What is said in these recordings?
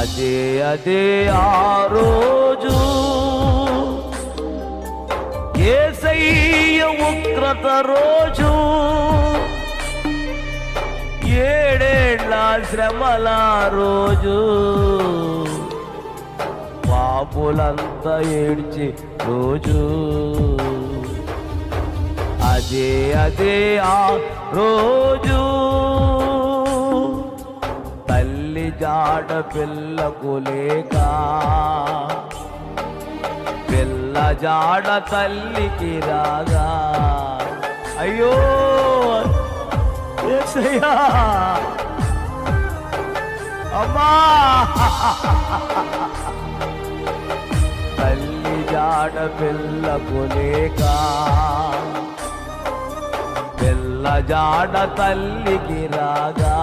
అదే అదే ఆ రోజు ఏసయ్య ఉగ్రత రోజు ఏడేళ్ళ శ్రమల రోజు పాపులంతా ఏడ్చే రోజు. అదే అదే ఆ రోజు తల్లి జాడ పిల్లకు లేక పిల్ల జాడ తల్లికి రాగా. అయ్యో! అమ్మా! తల్లి జాడ పిల్లకు లేక పిల్ల జాడ తల్లికి రాగా.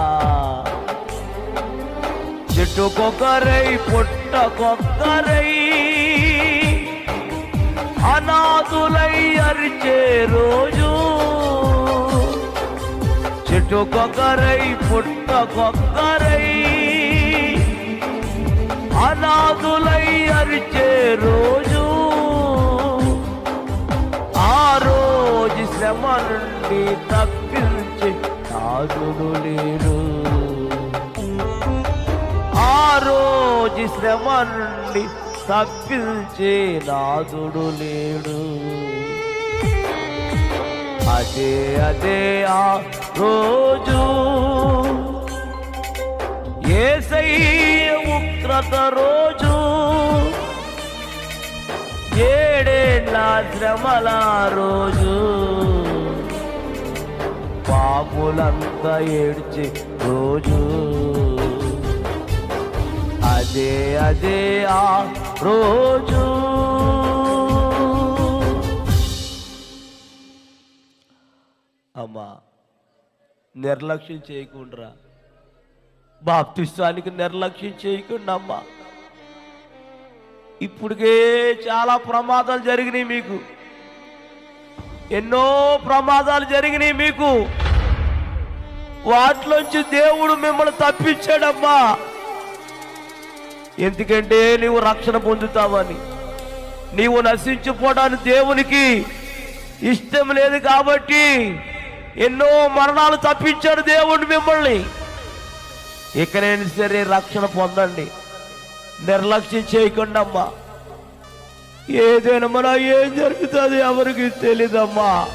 చెట్టుకొకరై పొట్టకొక్కరై అనాథులై అరిచే రోజు. చెట్టుకొకరై పొట్టకొక్కరై అనాథులై అరిచే రోజు. ఆ రోజు శ్రమ నుండి తప్పించి నాదుడు లేడు. శ్రమ నుండి తప్పించే నాదుడు లేడు. అదే అదే ఆ రోజు ఏసయ్య ఉగ్రత రోజు. ఏడేళ్ళ శ్రమల రోజు. పాపులంతా ఏడ్చే రోజు. అదే అదే ఆ రోజు. అమ్మా నిర్లక్ష్యం చేయకుండా బాప్తిస్తానికి నిర్లక్ష్యం చేయకుండా అమ్మా ఇప్పటికే చాలా ప్రమాదాలు జరిగినాయి మీకు. ఎన్నో ప్రమాదాలు జరిగినాయి మీకు. వాటిలోంచి దేవుడు మిమ్మల్ని తప్పించాడమ్మా. ఎందుకంటే నీవు రక్షణ పొందుతావని. నీవు నశించిపోవడానికి దేవునికి ఇష్టం లేదు కాబట్టి ఎన్నో మరణాలు తప్పించాడు దేవుడు మిమ్మల్ని. ఇకనైనా సరే రక్షణ పొందండి. నిర్లక్ష్యం చేయకుండా అమ్మా. ఏదైనా మన ఏం జరుగుతుంది ఎవరికి తెలియదమ్మా